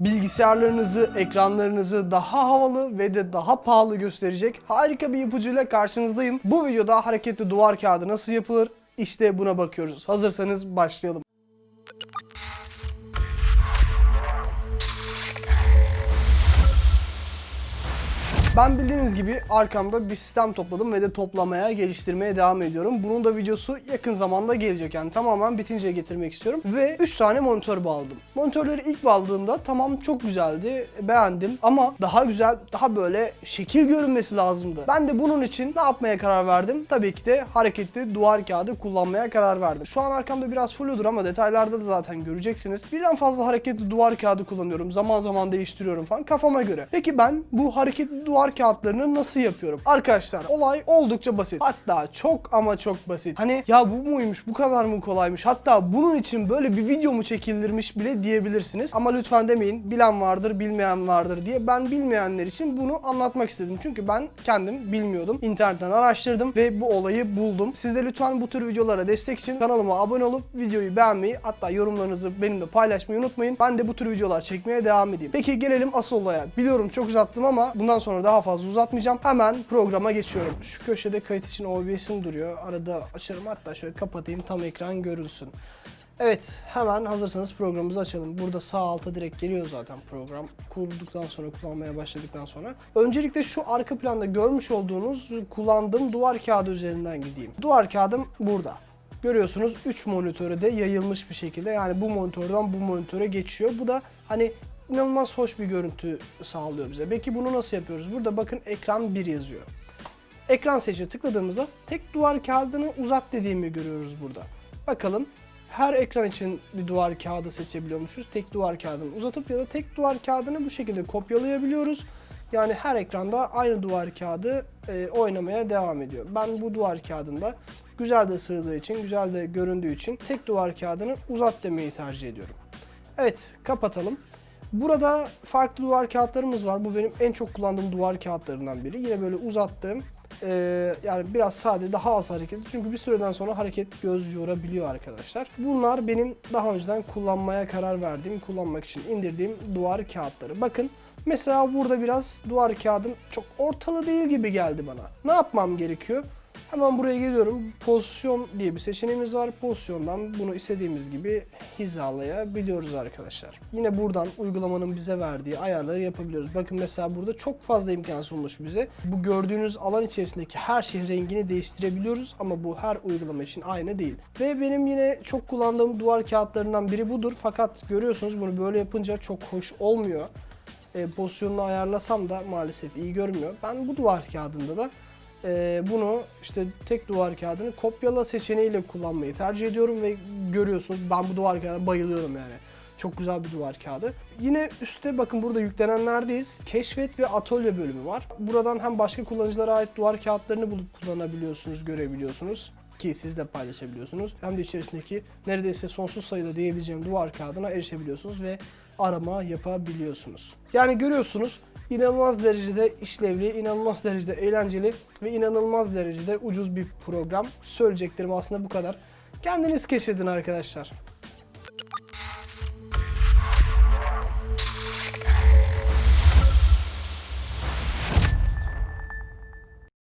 Bilgisayarlarınızı, ekranlarınızı daha havalı ve de daha pahalı gösterecek harika bir ipucuyla karşınızdayım. Bu videoda hareketli duvar kağıdı nasıl yapılır? İşte buna bakıyoruz. Hazırsanız başlayalım. Ben bildiğiniz gibi arkamda bir sistem topladım ve de toplamaya, geliştirmeye devam ediyorum. Bunun da videosu yakın zamanda gelecek. Yani tamamen bitinceye getirmek istiyorum. Ve 3 tane monitör bağladım. Monitörleri ilk bağladığımda tamam çok güzeldi, beğendim. Ama daha güzel, daha böyle şekil görünmesi lazımdı. Ben de bunun için ne yapmaya karar verdim? Tabii ki de hareketli duvar kağıdı kullanmaya karar verdim. Şu an arkamda biraz fludur ama detaylarda da zaten göreceksiniz. Birden fazla hareketli duvar kağıdı kullanıyorum. Zaman zaman değiştiriyorum falan kafama göre. Peki ben bu hareketli duvar kağıtlarını nasıl yapıyorum? Arkadaşlar olay oldukça basit. Hatta çok ama çok basit. Hani ya bu muymuş, bu kadar mı kolaymış? Hatta bunun için böyle bir video mu çekildirmiş bile diyebilirsiniz. Ama lütfen demeyin bilen vardır, bilmeyen vardır diye. Ben bilmeyenler için bunu anlatmak istedim. Çünkü ben kendim bilmiyordum. İnternetten araştırdım ve bu olayı buldum. Siz de lütfen bu tür videolara destek için kanalıma abone olup videoyu beğenmeyi hatta yorumlarınızı benimle paylaşmayı unutmayın. Ben de bu tür videolar çekmeye devam edeyim. Peki gelelim asıl olaya. Biliyorum çok uzattım ama bundan sonra daha fazla uzatmayacağım. Hemen programa geçiyorum. Şu köşede kayıt için OBS'im duruyor. Arada açarım hatta şöyle kapatayım tam ekran görülsün. Evet hemen hazırsanız programımızı açalım. Burada sağ alta direkt geliyor zaten program. Kurulduktan sonra kullanmaya başladıktan sonra. Öncelikle şu arka planda görmüş olduğunuz kullandığım duvar kağıdı üzerinden gideyim. Duvar kağıdım burada. Görüyorsunuz 3 monitöre de yayılmış bir şekilde yani bu monitörden bu monitöre geçiyor. Bu da hani inanılmaz hoş bir görüntü sağlıyor bize. Peki bunu nasıl yapıyoruz? Burada bakın ekran 1 yazıyor. Ekran seçe tıkladığımızda tek duvar kağıdını uzat dediğimi görüyoruz burada. Bakalım her ekran için bir duvar kağıdı seçebiliyormuşuz. Tek duvar kağıdını uzatıp ya da tek duvar kağıdını bu şekilde kopyalayabiliyoruz. Yani her ekranda aynı duvar kağıdı e, oynamaya devam ediyor. Ben bu duvar kağıdında güzel de sığdığı için, güzel de göründüğü için tek duvar kağıdını uzat demeyi tercih ediyorum. Evet, kapatalım. Burada farklı duvar kağıtlarımız var. Bu benim en çok kullandığım duvar kağıtlarından biri. Yine böyle uzattığım, e, yani biraz sade, daha az hareketli. Çünkü bir süreden sonra hareket göz yorabiliyor arkadaşlar. Bunlar benim daha önceden kullanmaya karar verdiğim, kullanmak için indirdiğim duvar kağıtları. Bakın mesela burada biraz duvar kağıdım çok ortalı değil gibi geldi bana. Ne yapmam gerekiyor? Hemen buraya geliyorum. Pozisyon diye bir seçeneğimiz var. Pozisyondan bunu istediğimiz gibi hizalayabiliyoruz arkadaşlar. Yine buradan uygulamanın bize verdiği ayarları yapabiliyoruz. Bakın mesela burada çok fazla imkan sunmuş bize. Bu gördüğünüz alan içerisindeki her şeyin rengini değiştirebiliyoruz ama bu her uygulama için aynı değil. Ve benim yine çok kullandığım duvar kağıtlarından biri budur. Fakat görüyorsunuz bunu böyle yapınca çok hoş olmuyor. E, pozisyonunu ayarlasam da maalesef iyi görmüyor. Ben bu duvar kağıdında da e, bunu işte tek duvar kağıdını kopyala seçeneğiyle kullanmayı tercih ediyorum ve görüyorsunuz ben bu duvar kağıdına bayılıyorum yani. Çok güzel bir duvar kağıdı. Yine üstte bakın burada yüklenenlerdeyiz. Keşfet ve atölye bölümü var. Buradan hem başka kullanıcılara ait duvar kağıtlarını bulup kullanabiliyorsunuz, görebiliyorsunuz ki siz de paylaşabiliyorsunuz. Hem de içerisindeki neredeyse sonsuz sayıda diyebileceğim duvar kağıdına erişebiliyorsunuz ve arama yapabiliyorsunuz. Yani görüyorsunuz inanılmaz derecede işlevli, inanılmaz derecede eğlenceli ve inanılmaz derecede ucuz bir program. Söyleyeceklerim aslında bu kadar. Kendiniz keşfedin arkadaşlar.